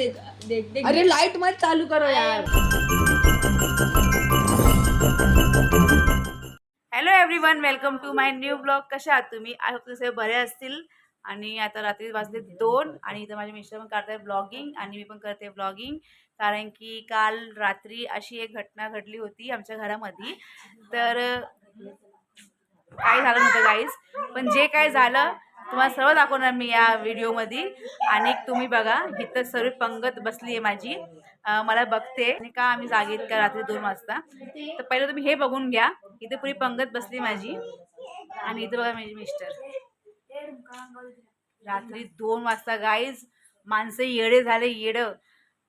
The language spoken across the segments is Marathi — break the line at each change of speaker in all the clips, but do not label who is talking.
देख देख देख
अरे लाइट मत चालू करो यार.
Hello everyone welcome to my new blog कशा आहात तुम्ही? आय होप सगळे बरे असतील. आणि आता रात्री वाजले दोन आणि इथं माझे मिस्टर पण करतात ब्लॉगिंग आणि मी पण करते ब्लॉगिंग कारण की काल रात्री अशी एक घटना घडली होती आमच्या घरामध्ये. तर काय झालं नव्हतं गाईज पण जे काय झालं तुम्हाला सर्व दाखवणार मी या व्हिडिओमध्ये. आणि तुम्ही बघा इथं सर्व पंगत बसली आहे माझी. मला बघते. आणि का आम्ही जागेत का रात्री दोन वाजता? तर पहिलं तुम्ही हे बघून घ्या. इथे पुरी पंगत बसली माझी. आणि इथं बघा माझे मिस्टर. रात्री दोन वाजता गाईज माणसं येडे झाले येडं.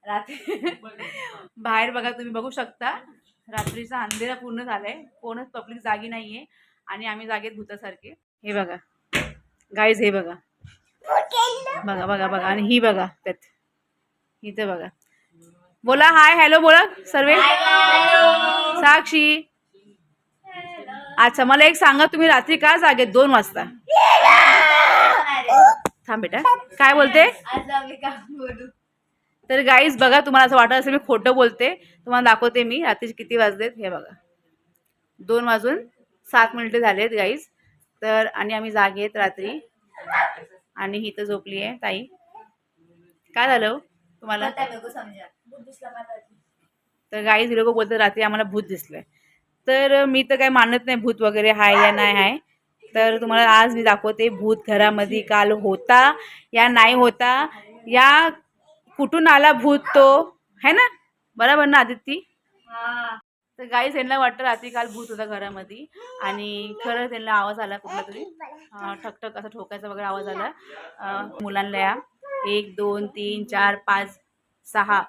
रात्री बाहेर बघा तुम्ही बघू शकता. रात्रीचा अंधेरा पूर्ण झालाय. कोणच पब्लिक जागी नाहीये. आणि आम्ही जागेत भूतासारखे. हे बघा. गाईज हे बघा. बघा बघा बघा. आणि ही बघा त्यात. इथे बघा. बोला हाय हॅलो बोला सर्वे. साक्षी. अच्छा मला एक सांगा तुम्ही रात्री का जागेत दोन वाजता? थांब बेटा. काय बोलते? तर गाईज बघा तुम्हाला असं वाटत असेल मी खोटं बोलते. तुम्हाला दाखवते मी रात्रीचे किती वाजलेत हे बघा. दोन वाजून सात मिनिटं झालेत गाईज तर आणि आम्ही जागेत रात्री. आणि ही तर झोपली आहे ताई. काय झालं हो? तुम्हाला? तर गाईज लोक बोलतात रात्री आम्हाला भूत दिसलंय. तर मी तर काही मानत नाही भूत वगैरे हाय या नाही आहे तर तुम्हाला आज मी दाखवते भूत घरामध्ये काल होता या नाही होता. या कुठून आला भूत तो? है ना? बरोबर ना आदित्य? तर गाईस त्यांना वाटतं रात्री काल भूत होता घरामध्ये. आणि खरं त्यांना आवाज आला कुठला तरी. ठकठक असा ठोकायचा वगैरे आवाज आला. मुलांना या. एक दोन तीन चार पाच सहा.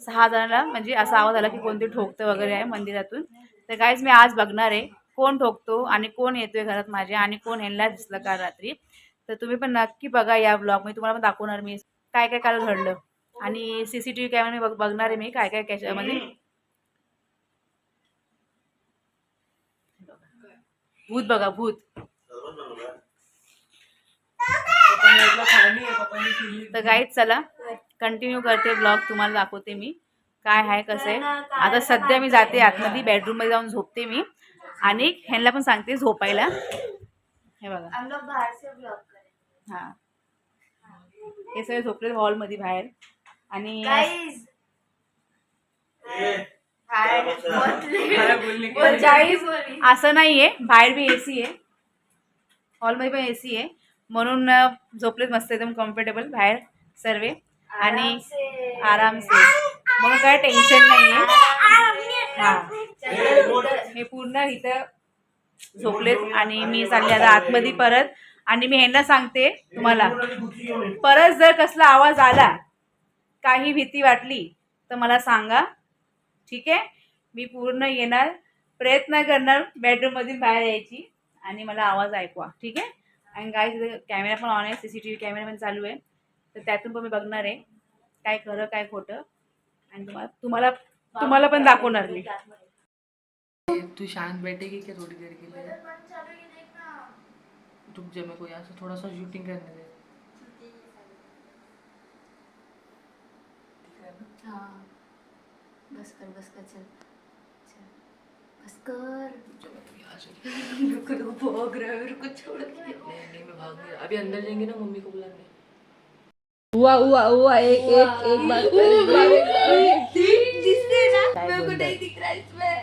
सहा जणांना म्हणजे असा आवाज आला की कोणते ठोकतं वगैरे आहे मंदिरातून. तर काहीच मी आज बघणार आहे कोण ठोकतो आणि कोण येतोय घरात माझ्या आणि कोण ह्यांना दिसलं काल रात्री. तर तुम्ही पण नक्की बघा या ब्लॉग मी तुम्हाला पण दाखवणार मी. काय काय काल घडलं. आणि C C T V camera मी बघ बघणार आहे मी. काय काय कॅश म्हणजे भूत बघा भूत. तर गाईच चला. कंटिन्यू करते ब्लॉग तुम्हाला दाखवते मी. काय आहे कसं आहे. आता सध्या मी जाते आतमध्ये बेडरूममध्ये जाऊन झोपते मी. आणि ह्यांना पण सांगते झोपायला. हे बघा.
हम लोग बाहर से ब्लॉग करें
हा. हे सगळे झोपले हॉलमध्ये बाहेर. आणि असं नाहीये बाहेर बी एसी आहे. हॉलमध्ये पण एसी आहे. म्हणून झोपलेत मस्त एकदम कम्फर्टेबल बाहेर सर्वे. आणि आरामसे. म्हणून काय टेन्शन नाहीये. हा. हे पूर्ण इथं झोपलेत आणि मी चालले आता आतमध्ये परत. आणि मी ह्यांना सांगते तुम्हाला. परत जर कसला आवाज आला काही भीती वाटली तर मला सांगा. ठीक आहे? मी पूर्ण येणार प्रयत्न करणार बेडरूममधून बाहेर यायची आणि मला आवाज ऐकवा ठीक आहे? आणि काय कॅमेरा पण ऑन आहे C C T V camera पण चालू आहे. तर त्यातून पण मी बघणार आहे काय खरं काय खोटं. आणि तुम्हाला तुम्हाला तुम्हाला पण दाखवणार मी.
तू शांत बैठेगी क्या थोड़ी देर के लिए रुक जा मेरे को यहाँ से थोड़ा सा शूटिंग करने दे है?
हाँ. बस कर बस कर चल चल बस कर
रुक तो
रुको भाग रहा है रुको छोड़ के
नहीं नहीं मैं भाग नहीं अभी अंदर जाएँगे ना मम्मी को बुलाने।
हुआ हुआ हुआ एक एक एक बार जिससे ना मेरे को नहीं दिख रहा इसमें।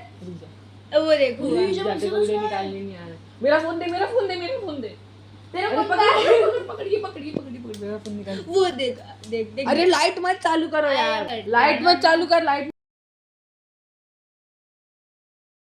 वो देखो
जाते को वीडियो निकालने नहीं आ रहा मेरा फ़ोन दे मेरा फ़ोन दे मेरा फ़ोन दे।
तेरा फ़ोन
पकड़ पकड़ पकड़िए पकड़िए पकड़िए पकड़ मेरा फ़ोन निकाल।
वो देख देख देख।
अरे लाइट मत चालू करो यार। लाइट मत चालू कर लाइट